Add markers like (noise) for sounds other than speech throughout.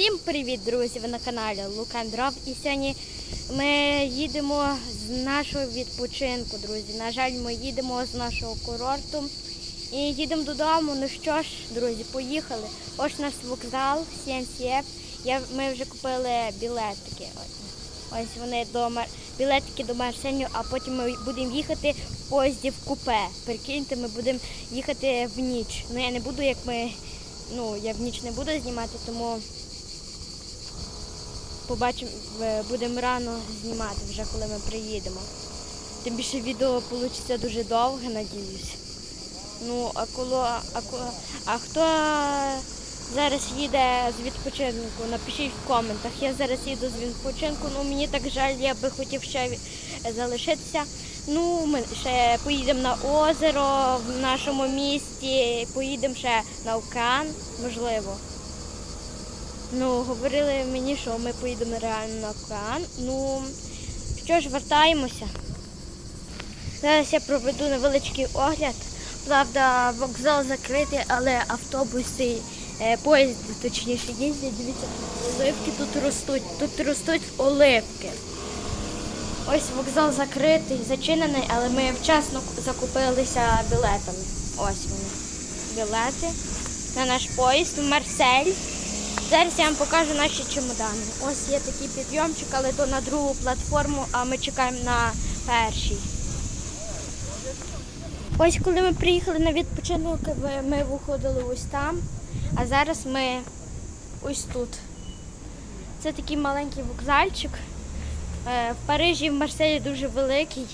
Всім привіт, друзі! Ви на каналі Лукан Дров. І сьогодні ми їдемо з нашого відпочинку, друзі. На жаль, ми їдемо з нашого курорту і їдемо додому. Ну що ж, друзі, поїхали. Ось наш вокзал, CNCF. Я, ми вже купили білетики. Ось, вони до білетики до Марсеню, а потім ми будемо їхати в поїзді в купе. Прикиньте, ми будемо їхати в ніч. Ну я не буду, як ми. Ну, я в ніч не буду знімати, тому побачимо, е, будемо рано знімати вже, коли ми приїдемо. Тим більше відео вийде дуже довге, надіюсь. Ну, а коли, а, ко- а хто зараз їде з відпочинку, напишіть в коментах. Я зараз їду з відпочинку, ну мені так жаль, я би хотів ще залишитися. Ну, ми ще поїдемо на озеро в нашому місті, поїдемо ще на океан, можливо. Ну, говорили мені, що ми поїдемо реально на океан. Ну, що ж, вертаємося. Зараз я проведу невеличкий огляд. Правда, вокзал закритий, але автобуси, е, поїзди точніше їздять. Дивіться, оливки тут ростуть. Тут ростуть оливки. Ось вокзал закритий, зачинений, але ми вчасно закупилися білетами. Ось вони. Білети на наш поїзд в Марсель. Зараз я вам покажу наші чемодани. Ось є такий підйомчик, але то на другу платформу, а ми чекаємо на першій. Ось коли ми приїхали на відпочинок, ми виходили ось там, а зараз ми ось тут. Це такий маленький вокзальчик. Е, В Парижі і в Марселі дуже великий.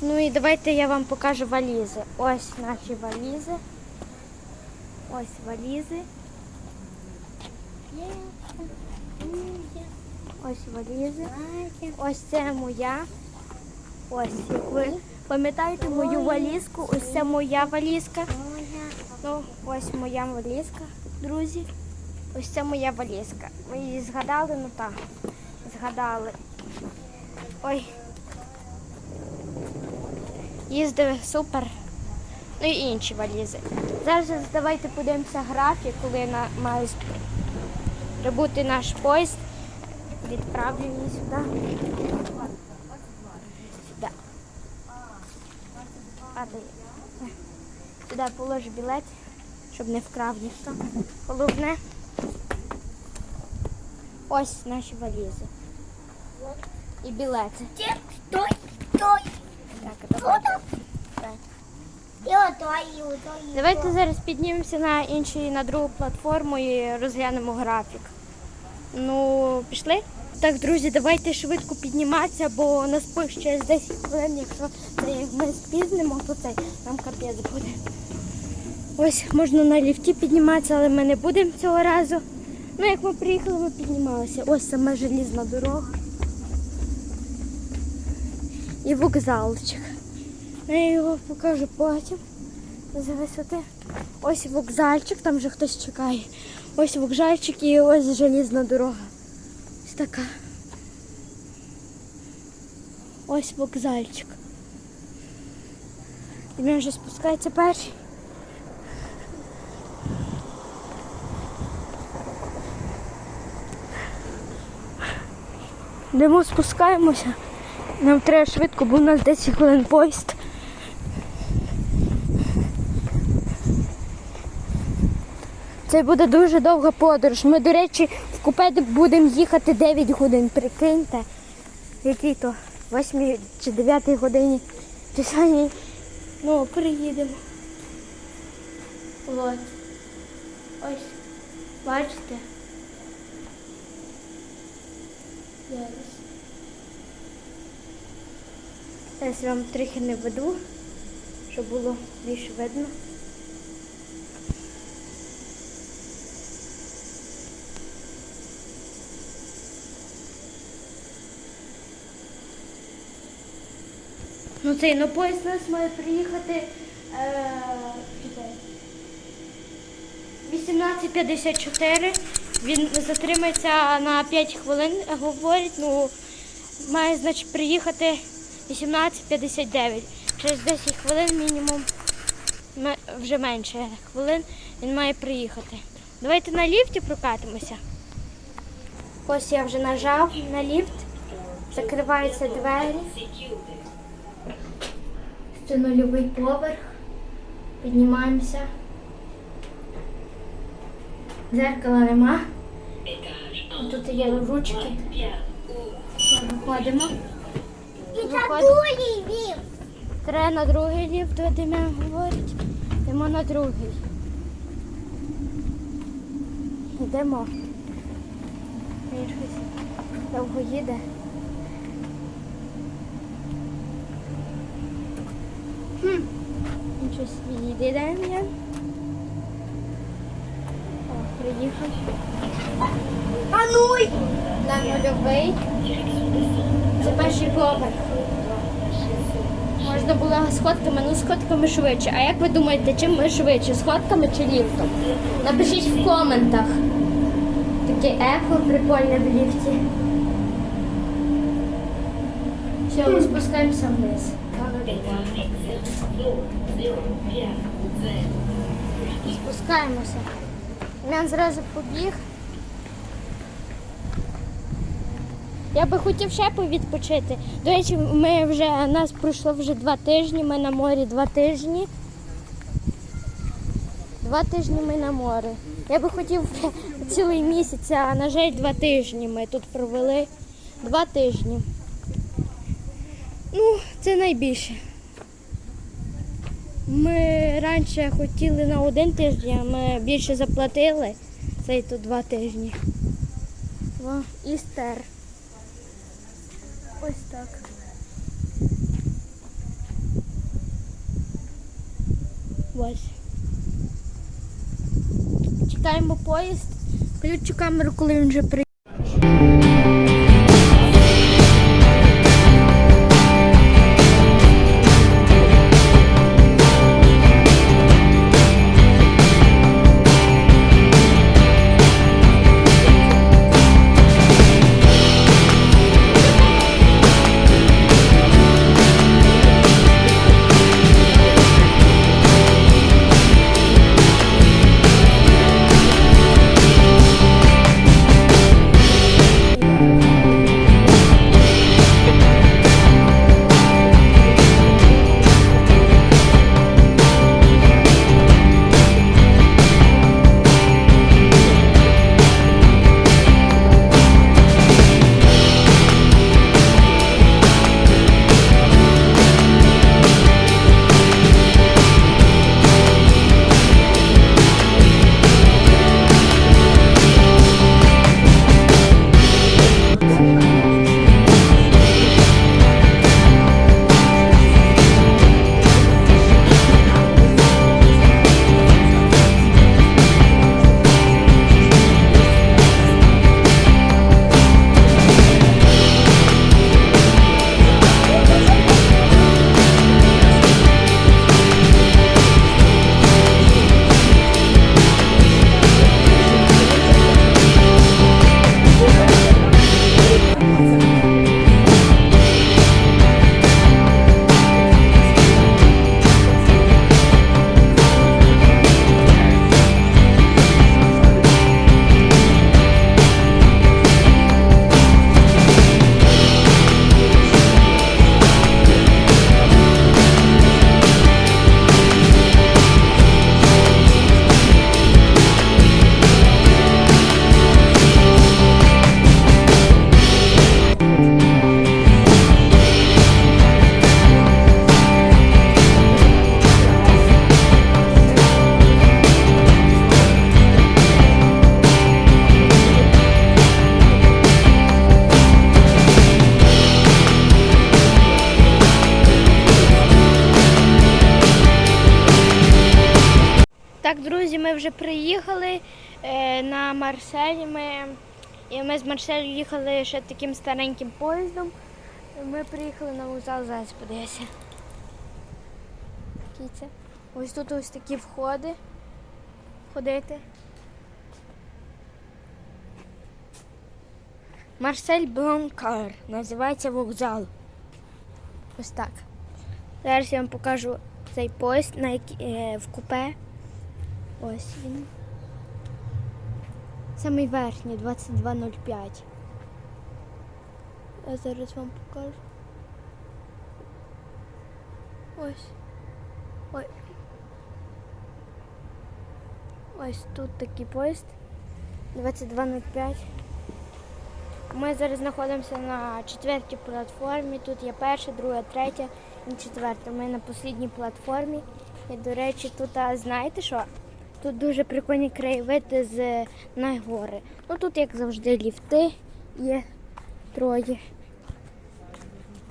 Ну і давайте я вам покажу валізи. Ось наші валізи. Ось валізи. Ось валізи. Ось це моя. Ось, як ви пам'ятаєте мою валізку? Ось це моя валізка. Ну, ось моя валізка, друзі. Ось це моя валізка. Ви її згадали? Ну так, згадали. Ой. Їздив супер. Ну і інші валізи. Зараз давайте подивимося графік, коли на, має прибути наш поїзд. Відправлю її сюди. Сюди. Сюди положу білет, щоб не вкрав ніхто. Головне. Ось наші валізи. І білети. Так, давайте. Давайте зараз піднімемося на інші, на другу платформу і розглянемо графік. Ну, пішли? Так, друзі, давайте швидко підніматися, бо нас пих через 10 хвилин, якщо ми спізнимо, то це нам капець буде. Ось можна на ліфті підніматися, але ми не будемо цього разу. Ну, як ми приїхали, ми піднімалися. Ось саме желізна дорога. І вокзалчик. Я його покажу потім з висоти. Ось вокзальчик, там вже хтось чекає. Ось вокзальчик і ось желізна дорога. Ось така. Ось вокзальчик. І він вже спускається перший. Йдемо спускаємося. Нам треба швидко, бо у нас 10 хвилин поїзд. Це буде дуже довга подорож. Ми, до речі, в купе будемо їхати 9 годин, прикиньте. Який то 8 чи 9 годині часані. Ну, приїдемо. От. Ось. Бачите? Зараз. Зараз вам трохи не веду, щоб було більш видно. Ну цей ну поїзд нас має приїхати е, 18.54. Він затримається на 5 хвилин, говорить, ну має значить приїхати 18.59. Через 10 хвилин мінімум вже менше хвилин він має приїхати. Давайте на ліфті прокатимося. Ось я вже нажав на ліфт. Закриваються двері. Це нульовий поверх. Піднімаємося. Дзеркала нема. Тут є ручки. Виходимо. Виходимо. Треба на другий ліфт, Вадиме говорить. Йдемо на другий. Йдемо. Довго їде. Хм. Їде, Дем'ян. О, приїхав. А ну! На нульовий. Це перший поверх. Можна було сходками, ну сходками швидше. А як ви думаєте, чим ми швидше? Сходками чи ліфтом? Напишіть в коментах. Таке ехо прикольне в ліфті. Все, ми спускаємося вниз. Спускаємося. Він зразу побіг. Я би хотів ще повідпочити. До речі, ми вже нас пройшло вже два тижні. Ми на морі два тижні. Два тижні ми на морі. Я би хотів (laughs) цілий місяць, а на жаль, два тижні ми тут провели. Два тижні. Ну, це найбільше. Ми раніше хотіли на один тиждень, а ми більше заплатили. Це і тут два тижні. Істер. Ось так. Ось. Чекаємо поїзд. Включу камеру, коли він вже приїде. На Марсель. Ми, і ми з Марселю їхали ще таким стареньким поїздом. Ми приїхали на вокзал, зараз подивися. Це? Ось тут ось такі входи. Ходити. Марсель Бланкар. Називається вокзал. Ось так. Зараз я вам покажу цей поїзд на е, в купе. Ось він. Самий верхній 22.05. Я зараз вам покажу. Ось. Ой. Ось тут такий поїзд. 22.05. Ми зараз знаходимося на четвертій платформі. Тут є перша, друга, третя і четверта. Ми на послідній платформі. І, до речі, тут, а, знаєте що? Тут дуже прикольні краєвиди з на гори. Ну тут, як завжди, ліфти є троє.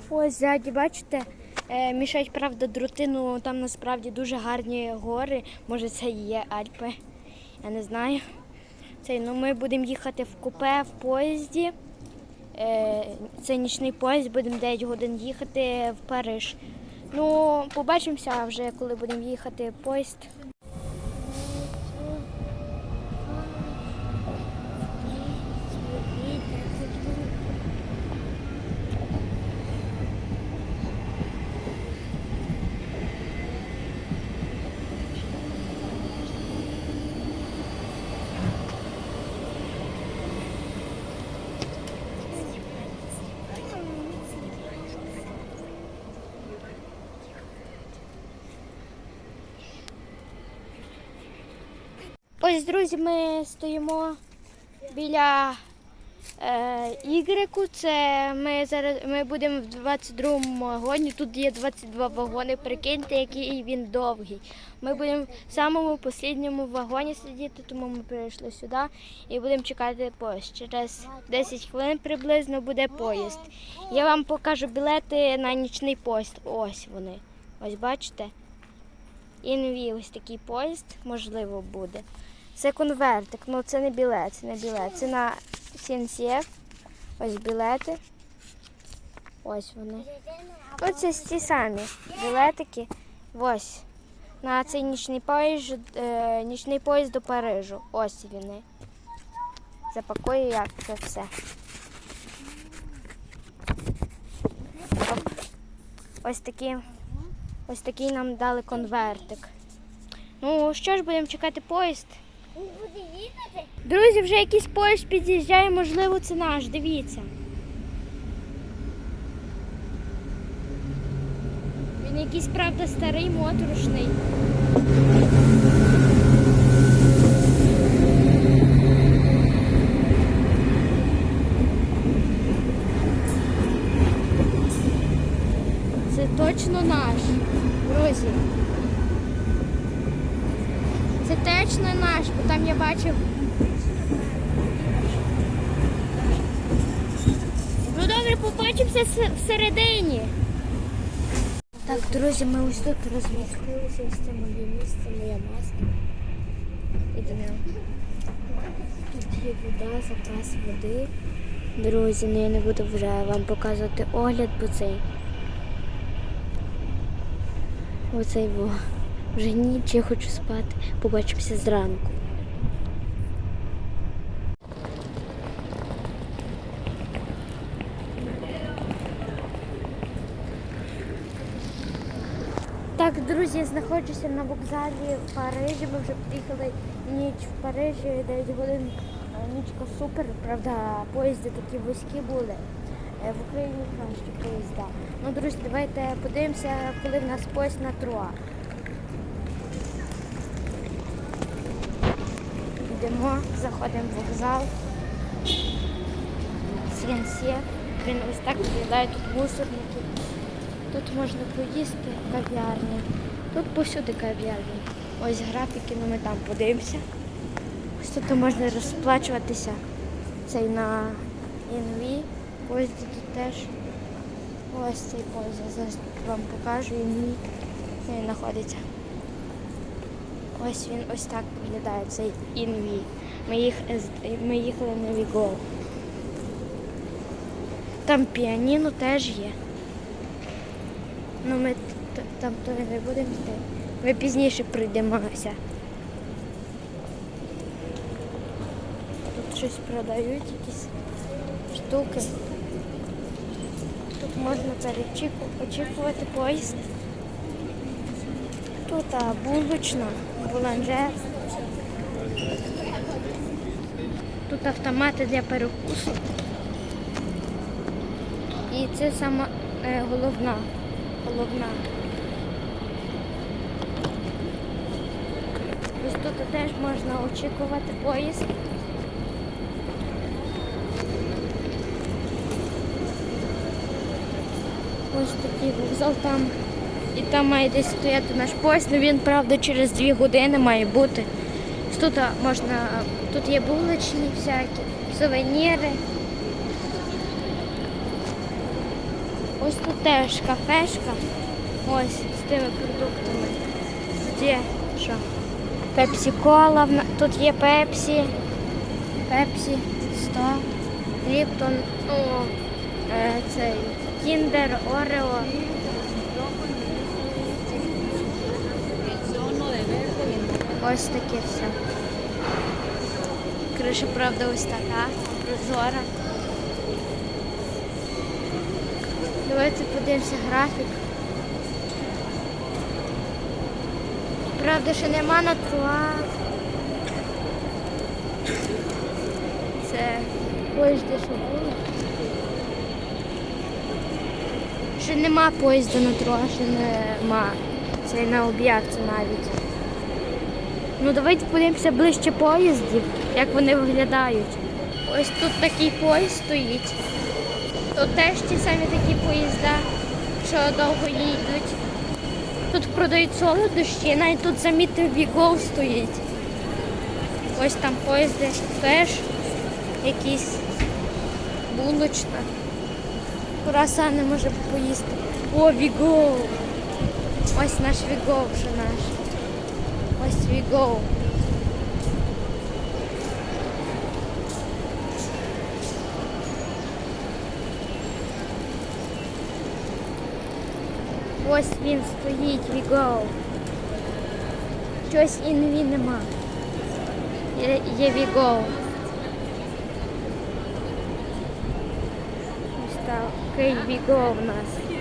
Ось ззаді, бачите, е, мішають, правда, дроти, ну там насправді дуже гарні гори. Може, це і є Альпи. Я не знаю. Цей, ну, ми будемо їхати в купе в поїзді. Е, Це нічний поїзд, будемо 9 годин їхати в Париж. Ну, побачимося вже, коли будемо їхати поїзд. Ось, друзі, ми стоїмо біля е, Ігреку. Це ми зараз ми будемо в 22-му вагоні. Тут є 22 вагони. Прикиньте, який він довгий. Ми будемо в самому останньому вагоні сидіти, тому ми прийшли сюди і будемо чекати поїзд. Через 10 хвилин приблизно буде поїзд. Я вам покажу білети на нічний поїзд. Ось вони. Ось бачите? Інві ось такий поїзд, можливо, буде. Це конвертик, ну це не білет, це не білет. Це на CNCF. Ось білети. Ось вони. Оце ті самі білетики. Ось. На цей нічний поїзд, е, нічний поїзд до Парижу. Ось вони. Запакую як це все. Ось такий, ось такий нам дали конвертик. Ну що ж, будемо чекати поїзд. Друзі, вже якийсь поїзд під'їжджає, можливо, це наш. Дивіться. Він якийсь, правда, старий, моторошний. Це точно наш, друзі. Це точно наш, бо там я бачив. Ну добре, побачимося всередині. Так, друзі, ми ось тут розмістилися. Ось це моє місце, моя маска. Ідемо. Тут є вода, запас води. Друзі, ну я не буду вже вам показувати огляд, бо цей. Оцей во. Вже ніч, я хочу спати. Побачимося зранку. Так, друзі, я знаходжуся на вокзалі в Парижі. Ми вже приїхали ніч в Парижі, 9 годин. Е, Нічка супер, правда, поїзди такі вузькі були. Е, В Україні кращі поїзда. Ну, друзі, давайте подивимося, коли в нас поїзд на Труа. Йдемо, заходимо в вокзал. CNC. Він ось так виглядає, тут мусорники. Тут можна поїсти кав'ярня. Тут повсюди кав'ярні. Ось графіки, ну ми там подивимося. Ось тут можна розплачуватися. Цей на ІНВ. Поїзді тут теж. Ось цей поїзд. Зараз вам покажу ІНВ. Де він знаходиться. Ось він ось так виглядає, цей ІНВ. Ми, їх, ми їхали на Вігол. Там піаніно теж є. Ну, ми там то не будемо йти. Ми пізніше прийдемося. Тут щось продають, якісь штуки. Тут можна очікувати поїзд. Тут а, булочна, буланжер. Тут автомати для перекусу. І це сама е, головна. Головна. Ось тут теж можна очікувати поїзд. Ось такий вокзал там. І там має десь стояти наш поїзд, ну він, правда, через дві години має бути. Тут можна, тут є булочні всякі, сувеніри. Ось тут теж кафешка. Ось з тими продуктами. Тут є що? Пепсі кола, тут є пепсі. Пепсі 100, Ліптон, ну, цей Кіндер, Орео. Ось таке все. Криша, правда, ось така, прозора. Давайте подивимося графік. Правда, ще нема на тротуар. Це поїзди, що було. Ще нема поїзда на тротуар, ще нема. Це на об'єкт навіть. Ну давайте подивимося ближче поїздів, як вони виглядають. Ось тут такий поїзд стоїть. Тут теж ті самі такі поїзда, що довго їдуть. Тут продають солодощі, навіть тут замітив вігол стоїть. Ось там поїзди теж якісь булочна. Кураса не може поїсти. О, вігол! Ось наш вігол вже наш. Ось вігол. Ось він стоїть, вігол. Щось інві нема. Є, вігол. Ось такий вігол у нас.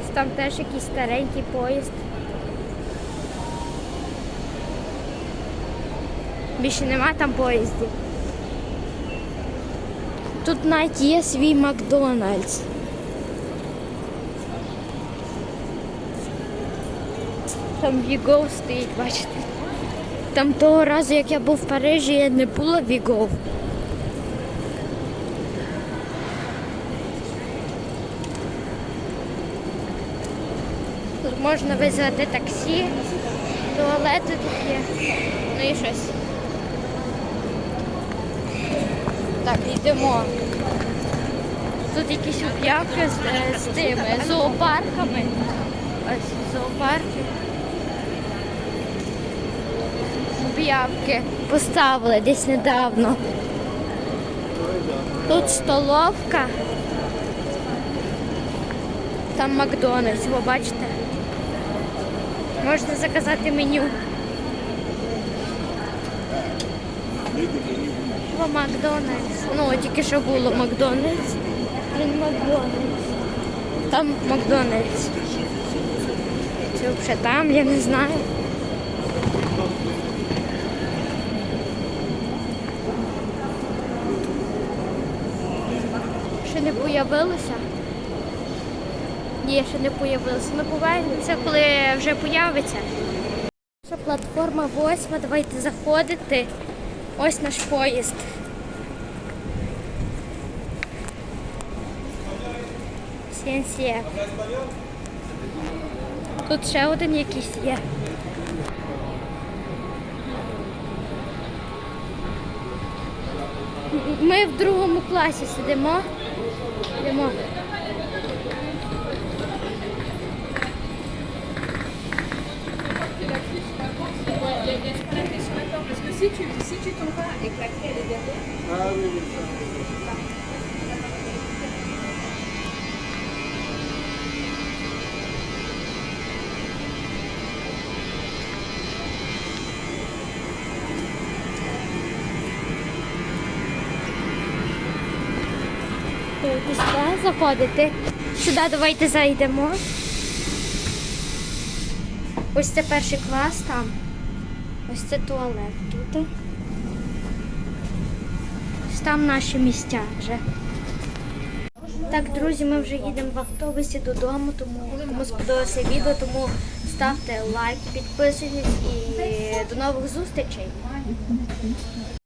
Ось там теж якийсь старенький поїзд. Більше нема там поїздів. Тут навіть є свій Макдональдс. Там Вігов стоїть, бачите. Там того разу, як я був в Парижі, не було Вігов. Тут можна визвати таксі, туалети тут є. Ну і щось. Так, йдемо. Тут якісь об'явки з, е, з тими зоопарками. Ось зоопарки. Об'явки поставили десь недавно. Тут столовка. Там Макдональдс, ви бачите? Можна заказати меню. О, Макдональдс. Ну, тільки що було Макдональдс. Він Макдональдс. Там Макдональдс. Це взагалі там, я не знаю. Ще не появилося. Ні, ще не появилося. Ми повернемося, коли вже появиться. Наша платформа восьма, давайте заходити. Ось наш поїзд. Сенсія. Тут ще один якийсь є. Ми в другому класі сидимо. Йдемо. Сюди заходите. Сюди давайте зайдемо. Ось це перший клас там. Ось це туалет тут. Ось там наші місця вже. Так, друзі, ми вже їдемо в автобусі додому, тому кому сподобалося відео, тому ставте лайк, підписуйтесь і до нових зустрічей.